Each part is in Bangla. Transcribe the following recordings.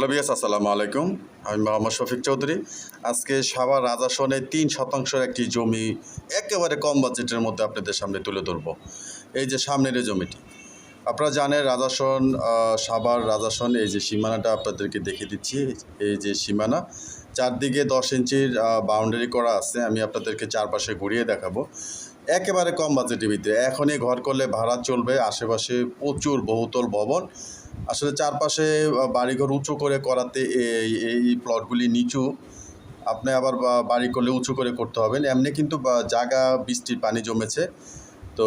হ্যালো বিয়াস, আসসালামু আলাইকুম। আমি মোহাম্মদ শফিক চৌধুরী। আজকে সাভার রাজাসনে তিন শতাংশের একটি জমি একেবারে কম বাজেটের মধ্যে আপনাদের সামনে তুলে ধরব। এই যে সামনের এই জমিটি। আপনারা জানেন রাজাসন সাভার রাজাসন এই যে সীমানাটা আপনাদেরকে দেখে দিচ্ছি। এই যে সীমানা, চারদিকে দশ ইঞ্চির বাউন্ডারি করা আছে। আমি আপনাদেরকে চারপাশে ঘুরিয়ে দেখাবো। একেবারে কম বাজেটের ভিতরে। এখনই ঘর করলে ভাড়া চলবে। আশেপাশে প্রচুর বহুতল ভবন। আসলে চারপাশে বাড়িঘর উঁচু করে করাতে এই এই প্লটগুলি নিচু। আপনি আবার বাড়ি করলে উঁচু করে করতে হবেন। এমনি কিন্তু জায়গা, বৃষ্টির পানি জমেছে। তো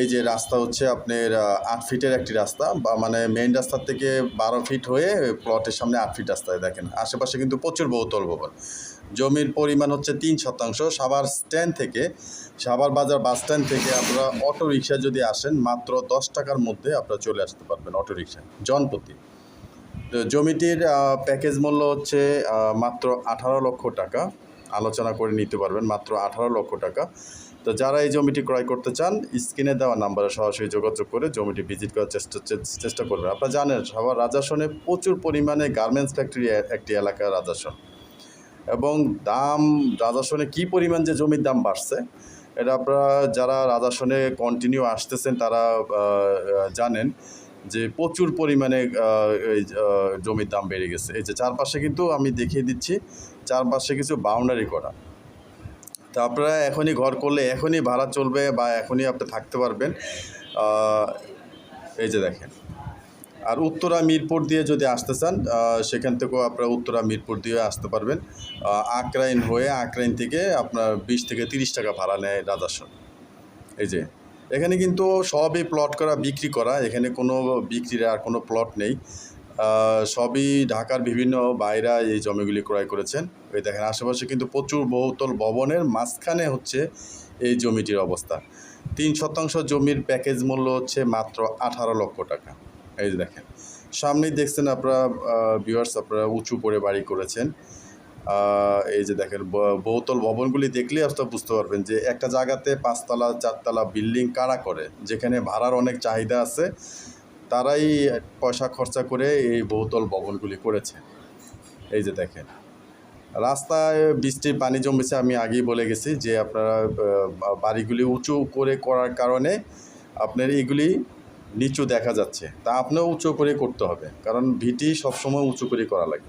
এই যে রাস্তা হচ্ছে আপনার আট ফিটের একটি রাস্তা, বা মানে মেইন রাস্তার থেকে বারো ফিট হয়ে প্লটের সামনে আট ফিট রাস্তায় দেখেন। আশেপাশে কিন্তু প্রচুর বহুতল ভবন। জমির পরিমাণ হচ্ছে তিন শতাংশ। সাভার স্ট্যান্ড থেকে, সাভার বাজার বাস স্ট্যান্ড থেকে আপনারা অটো রিক্সা যদি আসেন, মাত্র দশ টাকার মধ্যে আপনারা চলে আসতে পারবেন অটো রিক্সা জনপ্রতি। তো জমিটির প্যাকেজ মূল্য হচ্ছে মাত্র আঠারো লক্ষ টাকা। আলোচনা করে নিতে পারবেন মাত্র আঠারো লক্ষ টাকা। তো যারা এই জমিটি ক্রয় করতে চান, স্ক্রিনে দেওয়া নাম্বারে সরাসরি যোগাযোগ করে জমিটি ভিজিট করার চেষ্টা চেষ্টা করবেন। আপনারা জানেন, সবার রাজাসনে প্রচুর পরিমাণে গার্মেন্টস ফ্যাক্টরি একটি এলাকা রাজাসন। এবং দাম, রাজাসনে কি পরিমাণ যে জমির দাম বাড়ছে, এটা আপনারা যারা রাজাসনে কন্টিনিউ আসতেছেন, তারা জানেন। যে প্রচুর পরিমাণে এই জমির দাম বেড়ে গেছে। এই যে চারপাশে কিন্তু আমি দেখিয়ে দিচ্ছি, চারপাশে কিছু বাউন্ডারি করা। তো আপনারা এখনই ঘর করলে এখনই ভাড়া চলবে বা এখনই আপনি থাকতে পারবেন। এই যে দেখেন। আর উত্তরা মিরপুর দিয়ে যদি আসতে চান সেখান থেকেও আপনারা উত্তরা মিরপুর দিয়ে আসতে পারবেন। আকরাইন হয়ে, আকরাইন থেকে আপনার বিশ থেকে তিরিশ টাকা ভাড়া নেয় রাজাসন। এই যে এখানে কিন্তু সবই প্লট করা, বিক্রি করা। এখানে কোনো বিক্রির আর কোনো প্লট নেই। সবই ঢাকার বিভিন্ন বাইরা এই জমিগুলি ক্রয় করেছেন। ওই দেখেন, আশেপাশে কিন্তু প্রচুর বহুতল ভবনের মাঝখানে হচ্ছে এই জমিটির অবস্থা। তিন শতাংশ জমির প্যাকেজ মূল্য হচ্ছে মাত্র আঠারো লক্ষ টাকা। এই দেখেন, সামনেই দেখছেন আপনারা ভিউয়ার্স আপনারা উঁচু করে বাড়ি করেছেন। এই যে দেখেন বহুতল ভবনগুলি দেখলেই আপনারা বুঝতে পারবেন যে একটা জায়গাতে পাঁচতলা, চারতলা বিল্ডিং কারা করে, যেখানে ভাড়ার অনেক চাহিদা আছে, তারাই পয়সা খরচা করে এই বহুতল ভবনগুলি করেছে। এই যে দেখেন, রাস্তায় বৃষ্টির পানি জমেছে, আমি আগেই বলে গেছি যে আপনারা বাড়িগুলি উঁচু করে করার কারণে আপনার এগুলি নিচু দেখা যাচ্ছে। তা আপনিও উঁচু করে করতে হবে, কারণ ভিটি সবসময় উঁচু করে করা লাগে।